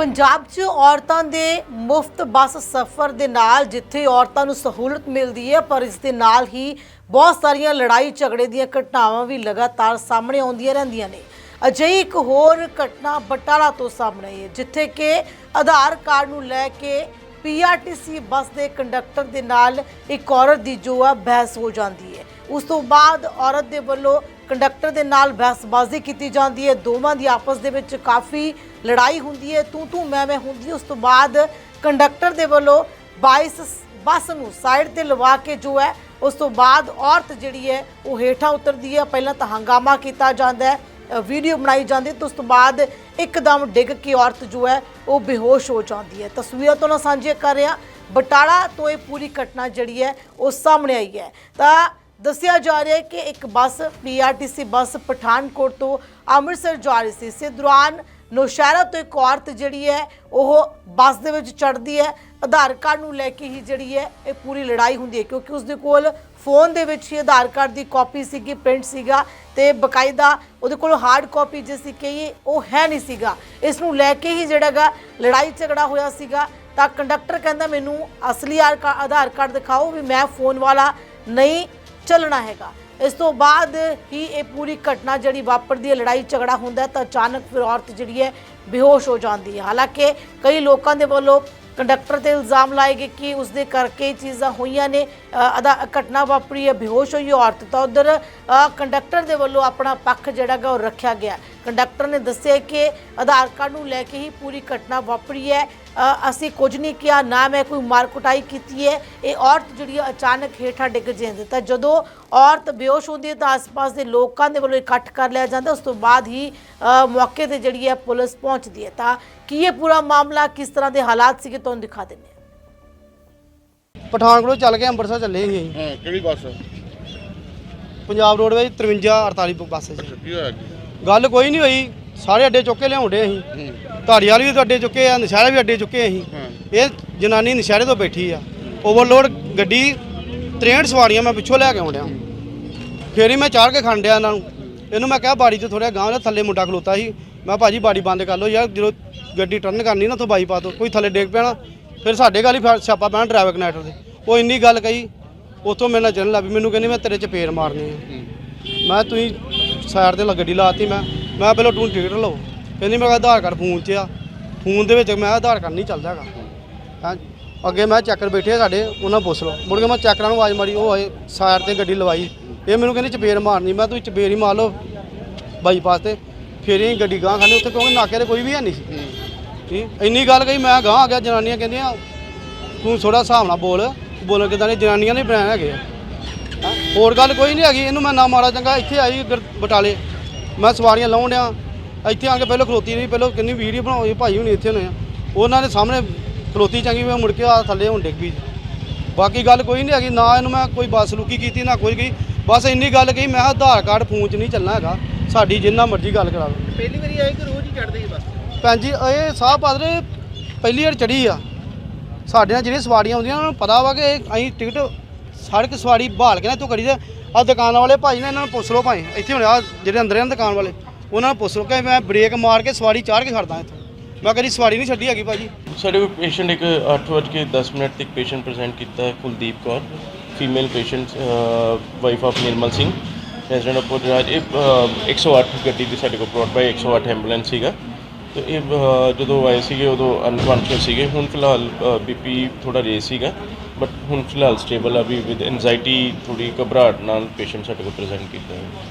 ਪੰਜਾਬ 'ਚ ਔਰਤਾਂ ਦੇ ਮੁਫਤ ਬੱਸ ਸਫ਼ਰ ਦੇ ਨਾਲ ਜਿੱਥੇ ਔਰਤਾਂ ਨੂੰ ਸਹੂਲਤ ਮਿਲਦੀ ਹੈ, ਪਰ ਇਸ ਦੇ ਨਾਲ ਹੀ ਬਹੁਤ ਸਾਰੀਆਂ ਲੜਾਈ ਝਗੜੇ ਦੀਆਂ ਘਟਨਾਵਾਂ ਵੀ ਲਗਾਤਾਰ ਸਾਹਮਣੇ ਆਉਂਦੀਆਂ ਰਹਿੰਦੀਆਂ ਨੇ। ਅਜਿਹੀ ਇੱਕ ਹੋਰ ਘਟਨਾ ਬਟਾਲਾ ਤੋਂ ਸਾਹਮਣੇ ਆਈ ਹੈ, ਜਿੱਥੇ ਕਿ ਆਧਾਰ ਕਾਰਡ ਨੂੰ ਲੈ ਕੇ ਪੀਆਰਟੀਸੀ ਬੱਸ ਦੇ ਕੰਡਕਟਰ ਦੇ ਨਾਲ ਇੱਕ ਔਰਤ ਦੀ ਜੋ ਹੈ ਬਹਿਸ ਹੋ ਜਾਂਦੀ ਹੈ। ਉਸ ਤੋਂ ਬਾਅਦ ਔਰਤ ਦੇ ਵੱਲੋਂ ਕੰਡਕਟਰ ਦੇ ਨਾਲ ਬਹਿਸਬਾਜ਼ੀ ਕੀਤੀ ਜਾਂਦੀ ਹੈ। ਦੋਵਾਂ ਦੀ ਆਪਸ ਦੇ ਵਿੱਚ ਕਾਫੀ ਲੜਾਈ ਹੁੰਦੀ ਹੈ। ਤੂੰ ਤੂੰ ਮੈਂ ਮੈਂ ਹੁੰਦੀ ਉਸ ਤੋਂ ਬਾਅਦ ਕੰਡਕਟਰ ਦੇ ਵੱਲੋਂ 22 ਬੱਸ ਨੂੰ ਸਾਈਡ ਤੇ ਲਵਾ ਕੇ ਜੋ ਹੈ, ਉਸ ਤੋਂ ਬਾਅਦ ਔਰਤ ਜਿਹੜੀ ਹੈ, ਉਹ ਹੇਠਾਂ ਉਤਰਦੀ ਹੈ। ਪਹਿਲਾਂ ਤਾਂ ਹੰਗਾਮਾ ਕੀਤਾ ਜਾਂਦਾ ਹੈ ਵੀਡੀਓ ਬਣਾਈ ਜਾਂਦੀ ਹੈ ਤੇ ਉਸ ਤੋਂ ਬਾਅਦ ਇੱਕਦਮ ਡਿੱਗ ਕੇ ਔਰਤ ਜੋ ਹੈ, ਉਹ ਬੇਹੋਸ਼ ਹੋ ਜਾਂਦੀ ਹੈ। ਤਸਵੀਰਾਂ ਤੋਂ ਨਾਲ ਸਾਂਝੇ ਕਰ ਰਿਹਾ। ਬਟਾਲਾ ਤੋਂ ਇਹ ਪੂਰੀ ਘਟਨਾ ਜਿਹੜੀ ਹੈ, ਉਹ ਸਾਹਮਣੇ ਆਈ ਹੈ। ਤਾਂ ਦੱਸਿਆ ਜਾ ਰਿਹਾ ਹੈ ਕਿ ਇੱਕ ਬੱਸ ਪੀਆਰਟੀਸੀ ਬੱਸ ਪਠਾਨਕੋਟ ਤੋਂ ਅੰਮ੍ਰਿਤਸਰ ਜਾ ਰਹੀ ਸੀ। ਇਸੇ ਦੌਰਾਨ ਨੌਸ਼ਹਿਰਾ ਤੋਂ ਇੱਕ ਔਰਤ ਜਿਹੜੀ ਹੈ, ਉਹ ਬੱਸ ਦੇ ਵਿੱਚ ਚੜ੍ਹਦੀ ਹੈ। ਆਧਾਰ ਕਾਰਡ ਨੂੰ ਲੈ ਕੇ ਹੀ ਜਿਹੜੀ ਹੈ, ਇਹ ਪੂਰੀ ਲੜਾਈ ਹੁੰਦੀ ਹੈ ਕਿਉਂਕਿ ਉਸ ਦੇ ਕੋਲ ਫੋਨ ਦੇ ਵਿੱਚ ਹੀ ਆਧਾਰ ਕਾਰਡ ਦੀ ਕਾਪੀ ਸੀਗੀ, ਪ੍ਰਿੰਟ ਸੀਗਾ ਤੇ ਬਕਾਇਦਾ ਉਹਦੇ ਕੋਲ ਹਾਰਡ ਕਾਪੀ ਜਿਸ ਸੀ ਕਹੀਏ ਉਹ ਹੈ ਨਹੀਂ ਸੀਗਾ। ਇਸ ਨੂੰ ਲੈ ਕੇ ਹੀ ਜਿਹੜਾਗਾ ਲੜਾਈ ਝਗੜਾ ਹੋਇਆ ਸੀਗਾ। ਤਾਂ ਕੰਡਕਟਰ ਕਹਿੰਦਾ, ਮੈਨੂੰ ਅਸਲੀ ਆਰ- ਕਾ- ਆਧਾਰ ਕਾਰਡ ਦਿਖਾਓ ਵੀ ਮੈਂ ਫੋਨ ਵਾਲਾ ਨਹੀਂ ਚੱਲਣਾ ਹੈਗਾ। ਇਸ ਤੋਂ ਬਾਅਦ ਹੀ ਇਹ ਪੂਰੀ ਘਟਨਾ ਜਿਹੜੀ ਵਾਪਰਦੀ ਹੈ ਲੜਾਈ ਝਗੜਾ ਹੁੰਦਾ ਤਾਂ ਅਚਾਨਕ ਫਿਰ ਔਰਤ ਜਿਹੜੀ ਹੈ ਬੇਹੋਸ਼ ਹੋ ਜਾਂਦੀ ਹੈ। ਹਾਲਾਂਕਿ ਕਈ ਲੋਕਾਂ ਦੇ ਵੱਲੋਂ ਕੰਡਕਟਰ ਤੇ ਇਲਜ਼ਾਮ ਲਾਏ ਗਏ ਕਿ ਉਸ ਦੇ ਕਰਕੇ ਇਹ ਚੀਜ਼ਾਂ ਹੋਈਆਂ ਨੇ। ਅ, ਅਦਾ ਘਟਨਾ ਵਾਪਰੀ ਹੈ ਬੇਹੋਸ਼ ਹੋਈ ਔਰਤ ਤਾਂ ਉਧਰ ਕੰਡਕਟਰ ਦੇ ਵੱਲੋਂ ਆਪਣਾ ਪੱਖ ਜਿਹੜਾ ਗਾ ਉਹ ਰੱਖਿਆ ਗਿਆ। ਕੰਡਕਟਰ ਨੇ ਦੱਸਿਆ ਕਿ ਆਧਾਰ ਕਾਰਡ ਨੂੰ ਲੈ ਕੇ ਹੀ ਪੂਰੀ ਘਟਨਾ ਵਾਪਰੀ ਹੈ। ਅਸੀਂ ਕੁਝ ਨਹੀਂ ਕਿਹਾ ਨਾ ਮੈਂ ਕੋਈ ਮਾਰ ਕੁਟਾਈ ਕੀਤੀ ਹੈ। ਇਹ ਔਰਤ ਜਿਹੜੀ ਅਚਾਨਕ ਹੇਠਾਂ ਡਿੱਗ ਜਾਂਦੀ ਤਾਂ ਜਦੋਂ ਔਰਤ ਬੇਹੋਸ਼ ਹੁੰਦੀ ਹੈ ਤਾਂ ਆਸ-ਪਾਸ ਦੇ ਲੋਕਾਂ ਦੇ ਵੱਲੋਂ ਇਕੱਠ ਕਰ ਲਿਆ ਜਾਂਦਾ। ਉਸ ਤੋਂ ਬਾਅਦ ਹੀ ਮੌਕੇ ਤੇ ਜਿਹੜੀ ਹੈ ਪੁਲਿਸ ਪਹੁੰਚਦੀ ਹੈ। ਤਾਂ ਕੀ ਇਹ ਪੂਰਾ ਮਾਮਲਾ ਕਿਸ ਤਰ੍ਹਾਂ ਦੇ ਹਾਲਾਤ ਸੀਗੇ ਤੁਹਾਨੂੰ ਦਿਖਾ ਦਿੰਦੇ ਹਾਂ। ਪਠਾਨਕੋਟ ਚੱਲ ਕੇ ਅੰਮ੍ਰਿਤਸਰ ਚੱਲੇ ਸੀ ਅਸੀਂ। ਹਾਂ ਕਿਹੜੀ ਬੱਸ? ਪੰਜਾਬ ਰੋਡਵੇਜ਼ 53 48 ਬੱਸ 'ਚ ਕੀ ਹੋਇਆ ਕੀ ਗੱਲ ਕੋਈ ਨਹੀਂ ਹੋਈ। ਸਾਰੇ ਅੱਡੇ ਚੁੱਕ ਕੇ ਲਿਆਉਂਦੇ ਅਸੀਂ। ਹੂੰ। ਧਾਰੀਵਾਲ ਵੀ ਅੱਡੇ ਚੁੱਕੇ ਆ ਨਸ਼ਹਿਰੇ ਵੀ ਅੱਡੇ ਚੁੱਕੇ ਅਸੀਂ। ਇਹ ਜਨਾਨੀ ਨਸ਼ਹਿਰੇ ਤੋਂ ਬੈਠੀ ਆ। ਓਵਰਲੋਡ ਗੱਡੀ 63 ਸਵਾਰੀਆਂ ਮੈਂ ਪਿੱਛੋਂ ਲੈ ਕੇ ਆਉਂਦਿਆ ਫੇਰ ਹੀ ਮੈਂ ਚਾੜ ਕੇ ਖੰਡਿਆ ਇਹਨਾਂ ਨੂੰ। ਇਹਨੂੰ ਮੈਂ ਕਿਹਾ ਬਾੜੀ ਤੋਂ ਥੋੜਾ ਗਾਂਹ ਦਾ ਥੱਲੇ ਮੁੰਡਾ ਖਲੋਤਾ ਸੀ। ਮੈਂ ਭਾਜੀ ਬਾੜੀ ਬੰਦ ਕਰ ਲਓ ਯਾਰ ਜਦੋਂ ਗੱਡੀ ਟਰਨ ਕਰਨੀ ਨਾ ਤੋਂ ਬਾਈਪਾਸ ਤੋਂ ਕੋਈ ਥੱਲੇ ਡੇਗ ਪੈਣਾ ਫਿਰ ਸਾਡੇ ਗੱਲ ਹੀ ਸਿਆਪਾ ਪੈਣਾ ਡਰਾਈਵਰ ਕਨੈਕਟਰ ਦੇ। ਉਹ ਇੰਨੀ ਗੱਲ ਕਹੀ ਉਤੋਂ ਮੇਰੇ ਨਾਲ ਚੱਲਣ ਲੱਗ ਪਈ। ਮੈਨੂੰ ਕਹਿੰਦੀ ਮੈਂ ਤੇਰੇ ਚਪੇੜ ਮਾਰਨੀ ਆ। ਮੈਂ ਤੁਸੀਂ ਸਾਈਡ ਤੇ ਗੱਡੀ ਲਾਤੀ ਮੈਂ। ਮੈਂ ਪਹਿਲਾਂ ਤੂੰ ਟਿਕਟ ਲਓ। ਕਹਿੰਦੀ ਮੇਰਾ ਆਧਾਰ ਕਾਰਡ ਫੋਨ 'ਚ ਆ। ਫੋਨ ਦੇ ਵਿੱਚ ਮੈਂ ਆਧਾਰ ਕਾਰਡ ਨਹੀਂ ਚੱਲਦਾ ਹੈਗਾ। ਹਾਂ? ਅੱਗੇ ਮੈਂ ਚੱਕਰ ਬੈਠੇ ਆ ਸਾਡੇ ਉਹਨਾਂ ਪੁੱਛ ਲਓ। ਮੁੜ ਕੇ ਮੈਂ ਚੱਕਰਾਂ ਨੂੰ ਆਵਾਜ਼ ਮਾਰੀ ਉਹ ਆਏ ਸਾਈਡ ਤੇ ਗੱਡੀ ਲਵਾਈ। ਇਹ ਮੈਨੂੰ ਕਹਿੰਦੀ ਚਪੇੜ ਮਾਰਨੀ। ਮੈਂ ਤੁਸੀਂ ਚਪੇੜ ਹੀ ਮਾਰ ਲਓ ਬਾਈਪਾਸ ਤੇ। ਫਿਰ ਹੀ ਗੱਡੀ ਗਾਂ ਖਾਣੀ ਉੱਥੇ ਕਿਉਂਕਿ ਨਾਕੇ ਤੇ ਕੋਈ ਵੀ ਹੈ ਨਹੀਂ ਸੀ। ਠੀਕ? ਇੰਨੀ ਗੱਲ ਕਹੀ ਮੈਂ ਗਾਂ ਆ ਗਿਆ ਜਨਾਨੀਆਂ ਕਹਿੰਦੀਆਂ ਤੂੰ ਥੋੜਾ ਹਿਸਾਬ ਨਾਲ ਬੋਲ। ਬੋਲ ਕਿਦਾਂ ਨੇ ਜਨਾਨੀਆਂ ਨੇ ਬਣਾਏ ਹੈਗੇ। ਹੋਰ ਗੱਲ ਕੋਈ ਨਹੀਂ ਹੈਗੀ। ਇਹਨੂੰ ਮੈਂ ਨਾ ਮਾਰਾ ਚੰਗਾ ਇੱਥੇ ਆਈ ਬਟਾਲੇ। ਮੈਂ ਸਵਾਰੀਆਂ ਲਾਉਣ ਡਿਆ। ਇੱਥੇ ਆ ਕੇ ਪਹਿਲਾਂ ਖਲੋਤੀ ਰਹੀ ਪਹਿਲਾਂ ਕਿੰਨੀ ਵੀਡੀਓ ਬਣਾਈ ਭਾਈ ਹੁਣੀ ਇੱਥੇ ਹੋਣੇ ਆ। ਉਹਨਾਂ ਦੇ ਸਾਹਮਣੇ ਖਲੋਤੀ ਚੰਗੀ ਮੈਂ ਮੁੜ ਕੇ ਆ ਥੱਲੇ ਹੁਣ ਡਿੱਗ ਪਈ। ਬਾਕੀ ਗੱਲ ਕੋਈ ਨਹੀਂ ਹੈਗੀ ਨਾ ਇਹਨੂੰ ਮੈਂ ਕੋਈ ਬਸਲੂਕੀ ਕੀਤੀ ਨਾ ਕੋਈ ਗਈ। ਬਸ ਇੰਨੀ ਗੱਲ ਕਹੀ ਮੈਂ ਆਧਾਰ ਕਾਰਡ ਫੋਨ 'ਚ ਨਹੀਂ ਚੱਲਣਾ ਹੈਗਾ। ਸਾਡੀ ਜਿੰਨਾ ਮਰਜ਼ੀ ਗੱਲ ਕਰਾ ਲਓ। ਪਹਿਲੀ ਵਾਰੀ ਆਏ ਕਿ ਰੋਜ਼ ਹੀ ਚੜਦੇ ਸੀ ਬਸ? ਭੈਣ ਜੀ ਇਹ ਸਾਹ ਪਾਦਰੇ ਪਹਿਲੀ ਵਾਰ ਚੜੀ ਆ। ਸਾਡੇ ਨਾਲ ਜਿਹੜੀਆਂ ਸਵਾਰੀਆਂ ਆਉਂਦੀਆਂ ਉਹਨਾਂ ਨੂੰ ਪਤਾ ਵਾ ਕਿ ਅਸੀਂ ਟਿਕਟ ਸੜਕ ਸਵਾਰੀ ਬਹਾਲ ਕੇ ਨਾ ਇੱਥੋਂ ਕਰੀ ਦੇ। ਆ ਦੁਕਾਨ ਵਾਲੇ ਭਾਈ ਨੇ ਇਹਨਾਂ ਨੂੰ ਪੁੱਛ ਲਓ ਭਾਈ ਇੱਥੇ ਹੁਣ ਆ ਜਿਹੜੇ ਅੰਦਰ ਆ ਨਾ ਦੁਕਾਨ ਵਾਲੇ। ਉਹਨਾਂ ਨੂੰ ਪੁੱਛ ਲਓ ਕਿ ਮੈਂ ਬ੍ਰੇਕ ਮਾਰ ਕੇ ਸਵਾਰੀ ਚਾੜ ਕੇ ਖੜਦਾ ਇੱਥੋਂ। ਮੈਂ ਕਦੀ ਸਵਾਰੀ ਨਹੀਂ ਛੱਡੀ ਹੈਗੀ ਭਾਜੀ। ਸਾਡੇ ਕੋਲ ਪੇਸ਼ੈਂਟ ਇੱਕ 8:10 ਮਿੰਟ ਤੱਕ ਪੇਸ਼ੈਂਟ ਪ੍ਰੈਜ਼ੈਂਟ ਕੀਤਾ ਹੈ Kuldeep Kaur female patient wife of Nirmal Singh resident of Puraj ਇਹ ਅਹ, 108 ਗੱਡੀ ਦੀ ਸਾਡੇ ਕੋਲ ਬ੍ਰੌਡ ਬਾਈ 108 ਐਂਬੂਲੈਂਸ ਸੀਗਾ। ਤੇ ਇਹ ਜਦੋਂ ਆਏ ਸੀਗੇ ਉਦੋਂ ਅਨਕੌਂਸ਼ੀਅਸ ਸੀਗੇ। ਹੁਣ ਫਿਲਹਾਲ ਬੀਪੀ ਥੋੜਾ ਰੇਸ ਸੀਗਾ ਬਟ ਹੁਣ ਫਿਲਹਾਲ ਸਟੇਬਲ ਆ ਵੀ ਵਿਦ ਐਂਜ਼ਾਈਟੀ ਥੋੜੀ ਘਬਰਾਹਟ ਨਾਲ ਪੇਸ਼ੈਂਟ ਸਾਡੇ ਕੋਲ ਪ੍ਰੈਜ਼ੈਂਟ ਕੀਤਾ ਹੈ।